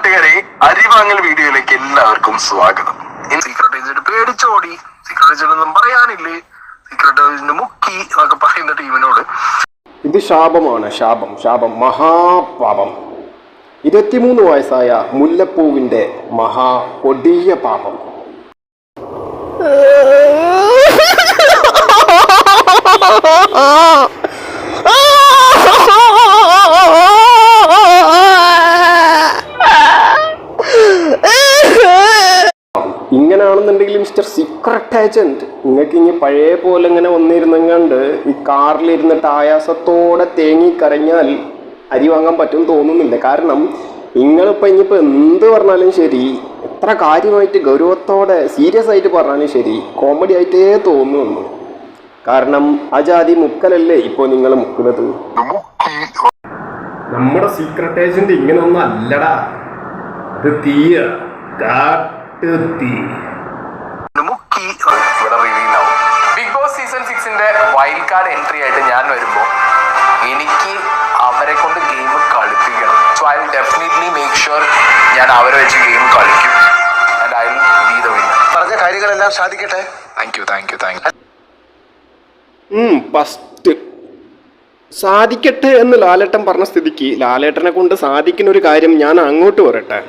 നാട്ടുകാരെ അരിവാങ്ങൽ വീഡിയോയിലേക്ക് എല്ലാവർക്കും സ്വാഗതം. സീക്രട്ട് ഏജന്റ് പേടിച്ചോടി. സീക്രട്ട് ഏജന്റ് ഒന്നും പറയാനില്ലേ. സീക്രട്ട് ഏജന്റ് മുക്കി എന്നൊക്കെ പറയുന്ന ടീമിനോട്. ഇത് ശാപമാണ് ശാപം ശാപം മഹാപാപം. ഇരുപത്തിമൂന്ന് വയസ്സായ മുല്ലപ്പൂവിന്റെ മഹാ കൊടിയ പാപം. ഇങ്ങനെയാണെന്നുണ്ടെങ്കിൽ മിസ്റ്റർ സീക്രട്ട് ഏജന്റ് നിങ്ങൾക്ക് ഇനി പഴയ പോലെ ഇങ്ങനെ വന്നിരുന്നെങ്ങാണ്ട് ഈ കാറിലിരുന്നിട്ട് ആയാസത്തോടെ തേങ്ങി കരഞ്ഞാൽ അരി വാങ്ങാൻ പറ്റും തോന്നുന്നില്ല. കാരണം നിങ്ങളിപ്പോൾ ഇനിയിപ്പോൾ എന്ത് പറഞ്ഞാലും ശരി എത്ര കാര്യമായിട്ട് ഗൗരവത്തോടെ സീരിയസ് ആയിട്ട് പറഞ്ഞാലും ശരി കോമഡി ആയിട്ടേ തോന്നുന്നുള്ളൂ കാരണം അജാതി മുക്കലല്ലേ ഇപ്പോൾ നിങ്ങൾ മുക്കുന്നത്? നമ്മുടെ സീക്രട്ട് ഏജന്റ് ഇങ്ങനെ ഒന്നും അല്ലടാ. അത് തീയ. ആവും. ബിഗ് ബോസ് സീസൺ സിക്സിന്റെ വൈൽഡ് കാർഡ് എൻട്രി ആയിട്ട് ഞാൻ വരുമ്പോൾ എനിക്ക് അവരെ കൊണ്ട് game കളിപ്പിക്കണം. So I will definitely make sure ഞാൻ അവരെ വെച്ച് ഗെയിം കളിക്കും. And I will be the winner പറഞ്ഞ കാര്യങ്ങളെല്ലാം സാധിക്കട്ടെ? Thank you thank you thank you first സാധിക്കട്ടെ എന്ന് ലാലേട്ടൻ പറഞ്ഞ സ്ഥിതിക്ക് ലാലേട്ടനെ കൊണ്ട് സാധിക്കുന്ന ഒരു കാര്യം ഞാൻ അങ്ങോട്ട് പറയട്ടെ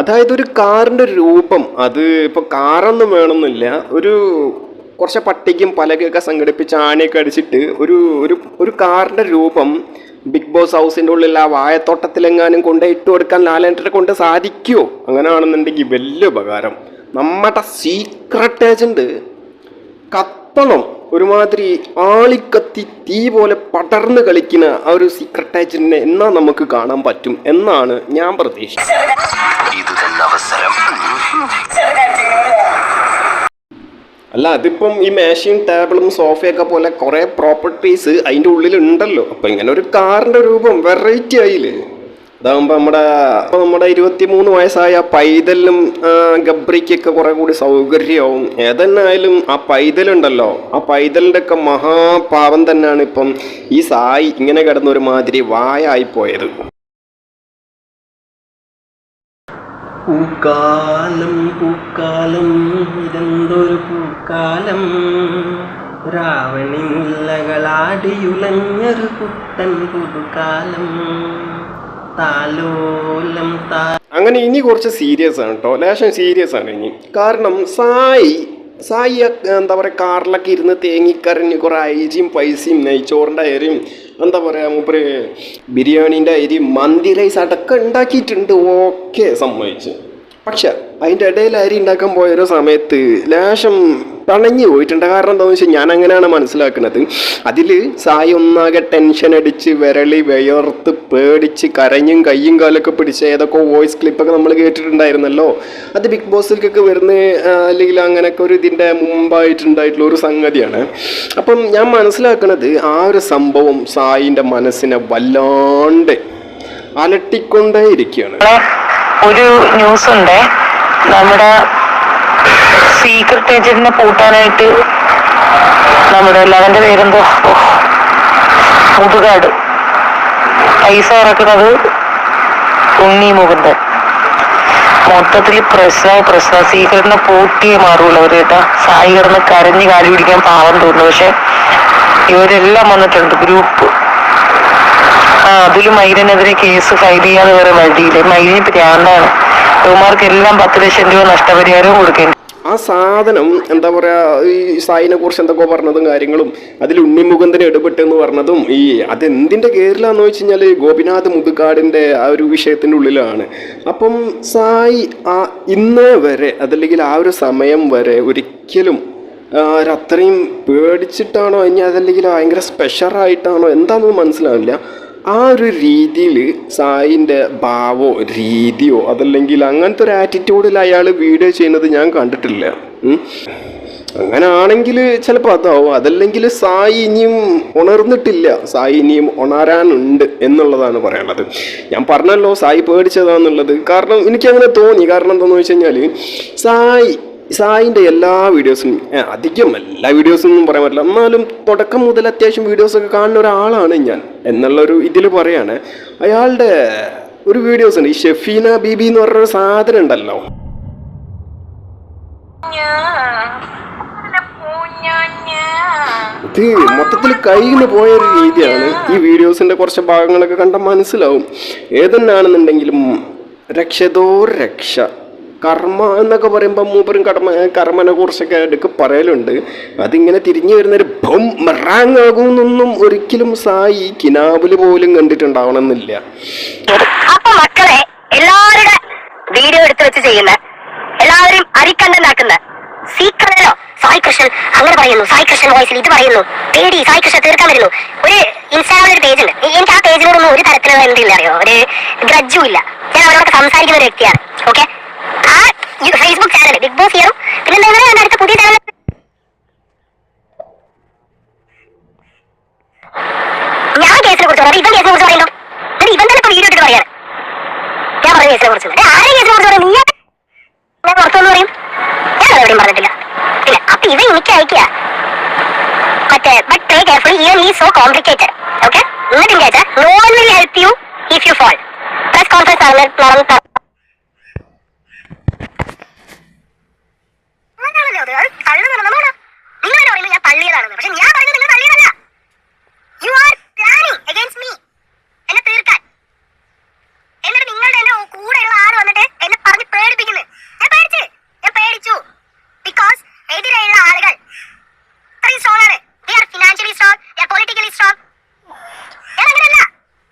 അതായത് ഒരു കാറിന്റെ രൂപം അത് ഇപ്പോൾ കാറൊന്നും വേണമെന്നില്ല. ഒരു കുറച്ച് പട്ടിക്കും പലകയൊക്കെ സംഘടിപ്പിച്ച് ആണിയൊക്കെ അടിച്ചിട്ട് ഒരു ഒരു ഒരു കാറിന്റെ രൂപം ബിഗ് ബോസ് ഹൗസിന്റെ ഉള്ളിൽ ആ വായത്തോട്ടത്തിലെങ്ങാനും കൊണ്ട് ഇട്ട് കൊടുക്കാൻ ലാലേട്ടനെ കൊണ്ട് സാധിക്കുമോ അങ്ങനെയാണെന്നുണ്ടെങ്കിൽ വലിയ ഉപകാരം. നമ്മുടെ സീക്രട്ട് ഏജന്റ് കത്തണം. ഒരുമാതിരി ആളിക്കത്തി തീ പോലെ പടർന്ന് കളിക്കുന്ന ആ ഒരു സീക്രട്ട് ഏജന്റിനെ എന്നാ നമുക്ക് കാണാൻ പറ്റും എന്നാണ് ഞാൻ പ്രതീക്ഷിച്ചത് അവസരം. അല്ല അതിപ്പം ഈ മേശയും ടേബിളും സോഫയൊക്കെ പോലെ കുറേ പ്രോപ്പർട്ടീസ് അതിന്റെ ഉള്ളിലുണ്ടല്ലോ. അപ്പം ഇങ്ങനെ ഒരു കാറിന്റെ രൂപം വെറൈറ്റി ആയില്ലേ? അതാകുമ്പോൾ നമ്മുടെ നമ്മുടെ ഇരുപത്തി മൂന്ന് വയസ്സായ പൈതലും ഗബ്രിക്കൊക്കെ കുറെ കൂടി സൗകര്യമാവും ഏതെന്നായാലും ആ പൈതലുണ്ടല്ലോ. ആ പൈതലിന്റെ ഒക്കെ മഹാപാവം തന്നെയാണ് ഇപ്പം ഈ സായി ഇങ്ങനെ കിടന്ന ഒരു മാതിരി വായായി പോയത്. പൂക്കാലം പൂക്കാലം ഇതെന്തൊരു പൂക്കാലം? രാവണി താലോലം താ അങ്ങനെ ഇനി കുറച്ച് സീരിയസ് ആണ് കേട്ടോ ലേശം സീരിയസ് ആണ് ഇനി. കാരണം സായി സായി എന്താ പറയുക കാറിലൊക്കെ ഇരുന്ന് തേങ്ങിക്കരഞ്ഞ് കുറേ അരിയും പൈസയും നെയ്ച്ചോറിന്റെ അരിയും എന്താ പറയുക മൂപ്പര് ബിരിയാണീന്റെ അരി മന്തി റൈസ് അടക്കം ഉണ്ടാക്കിയിട്ടുണ്ട്. ഓക്കെ സമ്മതിച്ച്. പക്ഷെ അതിന്റെ ഇടയിൽ അരി ഉണ്ടാക്കാൻ പോയൊരു സമയത്ത് ലേശം തണഞ്ഞു പോയിട്ടുണ്ട്. കാരണം എന്താണെന്ന് വെച്ചാൽ ഞാൻ അങ്ങനെയാണ് മനസ്സിലാക്കുന്നത്. അതിൽ സായി ഒന്നാകെ ടെൻഷൻ അടിച്ച് വിരളി വിയർത്ത് പേടിച്ച് കരഞ്ഞും കയ്യും കാലൊക്കെ പിടിച്ച് ഏതൊക്കെ വോയിസ് ക്ലിപ്പൊക്കെ നമ്മൾ കേട്ടിട്ടുണ്ടായിരുന്നല്ലോ? അത് ബിഗ് ബോസിലേക്കൊക്കെ വരുന്ന അല്ലെങ്കിൽ അങ്ങനെയൊക്കെ ഒരു ഇതിന്റെ മുമ്പായിട്ടുണ്ടായിട്ടുള്ള ഒരു സംഗതിയാണ്. അപ്പം ഞാൻ മനസ്സിലാക്കുന്നത് ആ ഒരു സംഭവം സായിന്റെ മനസ്സിനെ വല്ലാണ്ട് അലട്ടിക്കൊണ്ടേ ഇരിക്കുകയാണ് ഒരു ന്യൂസ് ഉണ്ട് നമ്മുടെ സീക്രട്ട് ഏജന്റിനെ പൂട്ടാനായിട്ട് നമ്മുടെ ലവന്റെ പേരെന്തോ? മുതുകാട്. പൈസ ഇറക്കുന്നത് ഉണ്ണി മുകുന്ദൻ. മൊത്തത്തിൽ പ്രശ്നവും പ്രശ്നം. സീക്രട്ടിനെ പൂട്ടിയേ മാറുള്ളവർ കേട്ടാ. സായി കിടന്ന് കരഞ്ഞ് കാലി പിടിക്കാൻ പാവം തോന്നുന്നു. പക്ഷെ ഇവരെല്ലാം വന്നിട്ടുണ്ട്. ഗ്രൂപ്പ്. ആ അതിൽ മൈരനെതിരെ കേസ് ഫയൽ ചെയ്യാതെ വേറെ വഴിയില്ല. മൈരിന് പ്രാന്താണ് എല്ലാം പത്ത് ലക്ഷം രൂപ നഷ്ടപരിഹാരവും കൊടുക്കേണ്ടി ആ സാധനം എന്താ പറയുക ഈ സായിനെ കുറിച്ച് എന്തൊക്കെ പറഞ്ഞതും കാര്യങ്ങളും അതിൽ ഉണ്ണിമുകുന്ദൻ ഇടപെട്ടെന്ന് പറഞ്ഞതും ഈ അതെന്തിന്റെ കേരളാന്ന് വെച്ച് കഴിഞ്ഞാൽ ഗോപിനാഥ് മുതുകാടിന്റെ ആ ഒരു വിഷയത്തിന്റെ ഉള്ളിലാണ്. അപ്പം സായി ആ ഇന്ന് വരെ അതല്ലെങ്കിൽ ആ ഒരു സമയം വരെ ഒരിക്കലും അത്രയും പേടിച്ചിട്ടാണോ ഇനി അതല്ലെങ്കിൽ ഭയങ്കര സ്പെഷ്യറായിട്ടാണോ എന്താണെന്ന് മനസ്സിലാവില്ല. ആ ഒരു രീതിയിൽ സായിന്റെ ഭാവോ രീതിയോ അതല്ലെങ്കിൽ അങ്ങനത്തെ ഒരു ആറ്റിറ്റ്യൂഡിൽ അയാൾ വീഡിയോ ചെയ്യുന്നത് ഞാൻ കണ്ടിട്ടില്ല. അങ്ങനെ ആണെങ്കിൽ ചിലപ്പോൾ അതാവും. അതല്ലെങ്കിൽ സായി ഇനിയും ഉണർന്നിട്ടില്ല. സായി ഇനിയും ഉണരാനുണ്ട് എന്നുള്ളതാണ് പറയാനുള്ളത് ഞാൻ പറഞ്ഞല്ലോ സായി പേടിച്ചതാന്നുള്ളത്. കാരണം എനിക്കങ്ങനെ തോന്നി. കാരണം എന്താണെന്ന് വെച്ച് കഴിഞ്ഞാൽ സായി സായിന്റെ എല്ലാ വീഡിയോസും അധികം എല്ലാ വീഡിയോസും ഒന്നും പറയാൻ പറ്റില്ല. എന്നാലും തുടക്കം മുതൽ അത്യാവശ്യം വീഡിയോസൊക്കെ കാണുന്ന ഒരാളാണ് ഞാൻ എന്നുള്ളൊരു ഇതിൽ പറയാണ്. അയാളുടെ ഒരു വീഡിയോസ് ഉണ്ട് ഈ ഷെഫീന ബീബി എന്ന് പറഞ്ഞൊരു സാധനം ഉണ്ടല്ലോ. ഇത് മൊത്തത്തിൽ പോയ ഒരു രീതിയാണ് ഈ വീഡിയോസിന്റെ കുറച്ച് ഭാഗങ്ങളൊക്കെ കണ്ട മനസ്സിലാവും. ഏതെന്നാണെന്നുണ്ടെങ്കിലും രക്ഷതോ രക്ഷ. കർമ്മ എന്നൊക്കെ പറയുമ്പോൾ മൂപ്പരും കർമ്മ കർമ്മനെ കുറിച്ചൊക്കെ എടുക്ക് പറയലുണ്ട്. അതിങ്ങനെ തിരിഞ്ഞു വരുന്നൊരു ബം റാങ് ആകുമെന്നൊന്നും ഒരിക്കലും സായി കിനാബിൽ പോലും കണ്ടിട്ടുണ്ടാവണമെന്നില്ല. അപ്പൊ മക്കളെ എല്ലാവരുടെ വീഡിയോ എടുത്തു വെച്ച് ചെയ്യുന്ന. എല്ലാവരും അരിക്കണ്ടാക്കുന്ന സീക്രട്ടോ സായി കൃഷ്ണൻ അങ്ങനെ പറയുന്നു. സായി കൃഷ്ണൻ വോയിസിൽ ഇത് പറയുന്നു. പേടി സായി കൃഷ്ണൻ തീർക്കാൻ വരുന്നു. ഒരു ഇൻസ്റ്റാഗ്രാമിൽ ഒരു പേജ് ഉണ്ട്. എനിക്ക് ആ പേജിനോടൊന്നും ഒരു തരത്തിലുള്ള എന്തില്ല അറിയോ? ഒരു ഗ്രജ്ജും ഇല്ല. ഞാൻ അവരോട് സംസാരിക്കുന്ന ഒരു വ്യക്തിയാണ്. ഓക്കെ ആ ഫേസ്ബുക്ക് ചാനൽ ബിഗ് ബോസ് ഇയറും പിന്നെ എന്താ അടുത്ത പുതിയ ചാനൽ ഞാൻ കേസിനെ കുറിച്ച് പറയാം. ഇവൻ കേസിനെ കുറിച്ച് പറയുന്നു ഇവൻ തന്നെ ഇപ്പൊ വീഡിയോ ഇട്ടിട്ട് പറയാണ് ഞാൻ പറഞ്ഞ കേസിനെ കുറിച്ച്. ആരെ കേസിനെ കുറിച്ച് പറയാം? നീ ഞാൻ പുറത്തുനിന്ന് പറയും. ഞാൻ എവിടെയും പറഞ്ഞിട്ടില്ല. പിന്നെ അപ്പൊ ഇവൻ എനിക്ക് അയക്കുക മറ്റേ ബട്ട് ട്രേ കെയർഫുൾ ഇവൻ ഈ സോ കോംപ്ലിക്കേറ്റഡ് ഓക്കെ എന്നിട്ട് എനിക്ക് അയച്ചാൽ no one will help you if you fall press conference നടന്നു നിങ്ങൾ പറയുന്നത് ഞാൻ തള്ളിയതാണെന്ന് പക്ഷെ ഞാൻ പറയുന്നത് നിങ്ങൾ തള്ളിയതല്ല you are planning against me എന്നെ തീർക്കാൻ എന്നിട്ട് നിങ്ങളുടെ എന്റെ കൂടെയുള്ള ആൾ വന്നിട്ട് എന്നെ പറഞ്ഞ് പേടിപ്പിക്കുന്നു ഞാൻ പേടിച്ച് ഞാൻ പേടിച്ചു ബിക്കോസ് എതിരെയുള്ള ആളുകൾ അത്രയും സ്ട്രോങ് ആണ് they are financially strong they are politically strong ഞാൻ അങ്ങനെയല്ല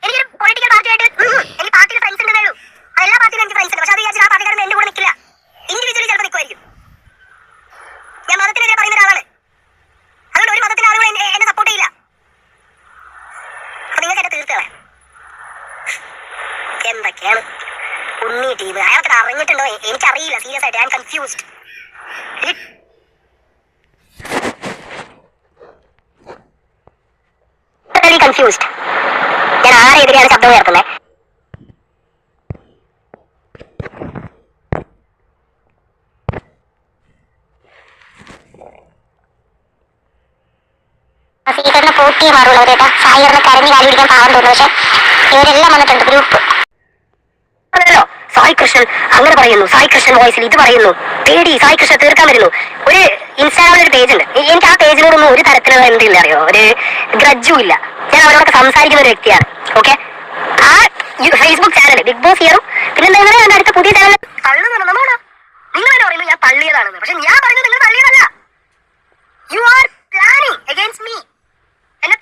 എനിക്കൊരു പൊളിറ്റിക്കൽ പാർട്ടിയായിട്ട് ഉം, എനിക്ക് പാർട്ടിയിൽ ഫ്രണ്ട്സ് ഉണ്ടെന്നേ ഉള്ളൂ അത് എല്ലാ പാർട്ടിയിലും എനിക്ക് ഫ്രണ്ട്സ് ഉണ്ട് പക്ഷെ അത് വിചാരിച്ച് ആ പാർട്ടിക്കാരൻ എന്റെ കൂടെ നിൽക്കില്ല ഇൻഡിവിജ്വലി ചിലപ്പോൾ നിൽക്കുമായിരിക്കും ഞാൻ മതത്തിനെതിരെ പറയുന്ന ഒരാളാണ് അതുകൊണ്ട് ഒരു മതത്തിലെ ആളുകൾ എന്നെ എന്നെ സപ്പോർട്ട് ചെയ്യില്ല അപ്പൊ നിങ്ങൾക്ക് എന്നെ തീർത്ത് കളയാം എന്തൊക്കെയാണ് ഉണ്ണി ടീം അയാൾക്ക് അറിഞ്ഞിട്ടുണ്ടോ? എനിക്കറിയില്ല. സീരിയസ് ആയിട്ട്. ഞാൻ കൺഫ്യൂസ്ഡ് കൺഫ്യൂസ്ഡ് ഞാൻ ആരെതിരെയാണ് ശബ്ദം ഉയർത്തുന്നത് സീക്രട്ടിനെ പൂട്ടിയേ മാറുള്ളവരേട്ടാ സായിറിനെ കരഞ്ഞ് കാലി പാവം തോന്നുന്നു. പക്ഷെ ഇവരെല്ലാം വന്നിട്ടുണ്ട്. ഗ്രൂപ്പ് സായി കൃഷ്ണൻ അങ്ങനെ പറയുന്നു. സായി കൃഷ്ണൻ വോയിസിൽ ഇത് പറയുന്നു. പേടി സായി കൃഷ്ണൻ തീർക്കാൻ വരുന്നു. ഒരു ഇൻസ്റ്റാഗ്രാമിൽ ഒരു പേജ് ഉണ്ട്. എനിക്ക് ആ പേജിനോടൊന്നും ഒരു തരത്തിലുള്ള എന്തില്ല അറിയോ? ഒരു ഗ്രജ്ജു ഇല്ല. ഞാൻ അവരോടൊക്കെ സംസാരിക്കുന്ന ഒരു വ്യക്തിയാണ്. ഓക്കെ ആ ഫേസ്ബുക്ക് ചാനൽ ബിഗ് ബോസ് ഇയറും പിന്നെ എന്താ എന്റെ അടുത്ത പുതിയ ചാനൽ നിങ്ങൾ പറയുന്നു ഞാൻ തള്ളിയതാണെന്ന്. പക്ഷെ ഞാൻ പറയുന്നത് നിങ്ങൾ തള്ളിയതല്ല. You are planning against me എന്നെ